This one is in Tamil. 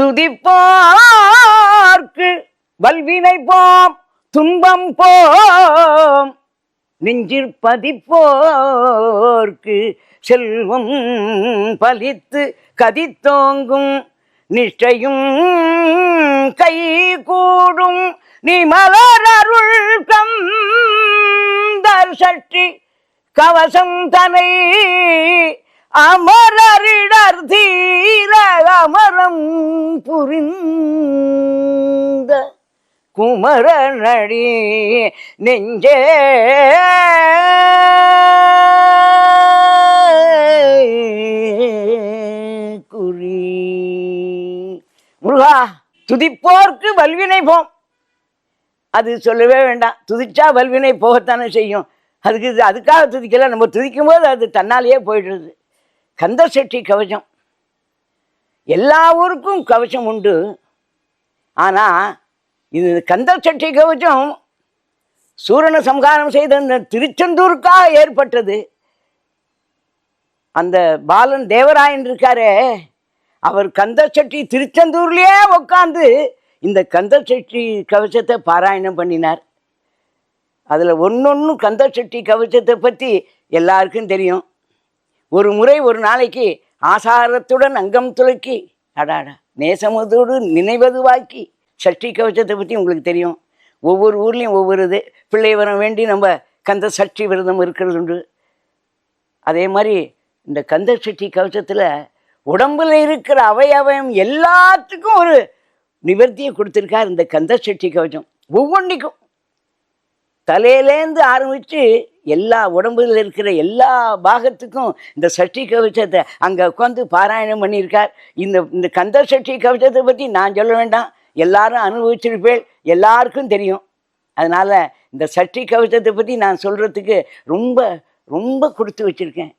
துதிப்பார்க்கு வல்வினை போம் துன்பம் போம். நெஞ்சில் பதிப்போர்க்கு செல்வம் பலித்து கதித்தோங்கும். நிஷ்டையும் கை கூடும் நீ மலர் அருள் கந்தர் சற்றி கவசம் தனை அமரரிடர் தீர அமரம் புரிந்த குமரநடி நெஞ்சே. குறி. முருகா துதிப்போர்க்கு வல்வினை போம் அது சொல்லவே வேண்டாம். துதிச்சா வல்வினை போகத்தானே செய்யும். அதுக்கு இது- அதுக்காக துதிக்கல. நம்ம துதிக்கும் போது அது தன்னாலேயே போயிடுறது கந்த செட்டி கவசம். எல்லா ஊருக்கும் கவசம் உண்டு. ஆனால் இது கந்த சட்டி கவசம் சூரனை சம்ஹாரம் செய்த இந்த திருச்செந்தூருக்காக ஏற்பட்டது. அந்த பாலன் தேவராயன் இருக்காரே அவர் கந்த சட்டி திருச்செந்தூர்லேயே உட்காந்து இந்த கந்த செட்டி கவசத்தை பாராயணம் பண்ணினார். அதில் ஒன்னொன்னு கந்த சட்டி கவசத்தை பற்றி எல்லாருக்கும் தெரியும். ஒரு முறை ஒரு நாளைக்கு ஆசாரத்துடன் அங்கம் துலக்கி அடாடா நேசமதோடு நினைவதுவாக்கி சஷ்டி கவச்சத்தை பற்றி உங்களுக்கு தெரியும். ஒவ்வொரு ஊர்லேயும் ஒவ்வொரு இது. பிள்ளை வரம் வேண்டி நம்ம கந்த சஷ்டி விரதம் இருக்கிறது உண்டு. அதே மாதிரி இந்த கந்த சஷ்டி கவச்சத்தில் உடம்புல இருக்கிற அவயவயம் எல்லாத்துக்கும் ஒரு நிவர்த்தியை கொடுத்துருக்கார் இந்த கந்த சஷ்டி கவச்சம். ஒவ்வொன்றிக்கும். தலையிலேருந்து ஆரம்பித்து எல்லா உடம்புல இருக்கிற எல்லா பாகத்துக்கும் இந்த சஷ்டி கவச்சத்தை அங்கே உட்காந்து பாராயணம் பண்ணியிருக்கார். இந்த இந்த கந்த சஷ்டி கவச்சத்தை பற்றி நான் சொல்ல வேண்டாம். எல்லாரும் அனுபவிச்சிருப்பேன் எல்லாருக்கும் தெரியும். அதனால் இந்த சஷ்டி கவச்சத்தை பற்றி நான் சொல்கிறதுக்கு ரொம்ப ரொம்ப கொடுத்து வச்சுருக்கேன்.